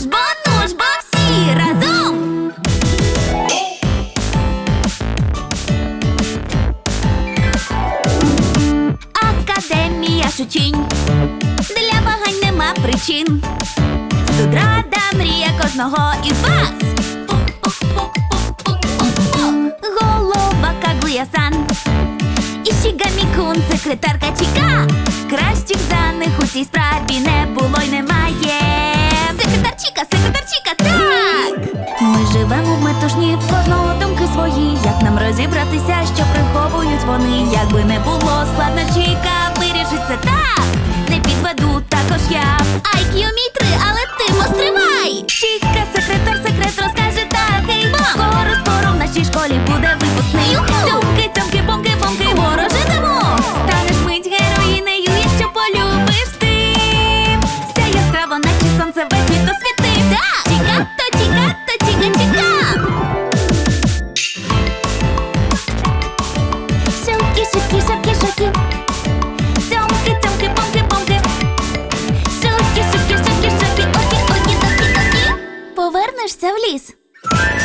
ж бо, ну всі разом. Академія шучінь. Для вагань нема причин. Тут рада мрія кожного із вас. Голова Каглия-сан І секретарка Чіка Кращих за них у цій справі не було так! Ми живемо в метушні, в кожного думки свої. Як нам розібратися, що приховують вони? Якби не було складно Чіка, вирішить це так. Не підведу також я. IQ мій три, але ти постривай! Чіка, секретар, секрет розкаже такий Скоро, скоро в нашій школі буде випускний? Цьомки, цьомки, бомки, бомки, ворожитиму Станеш мить героїнею, якщо полюбиш ти. Все яскраво, наче сонце весь Mr.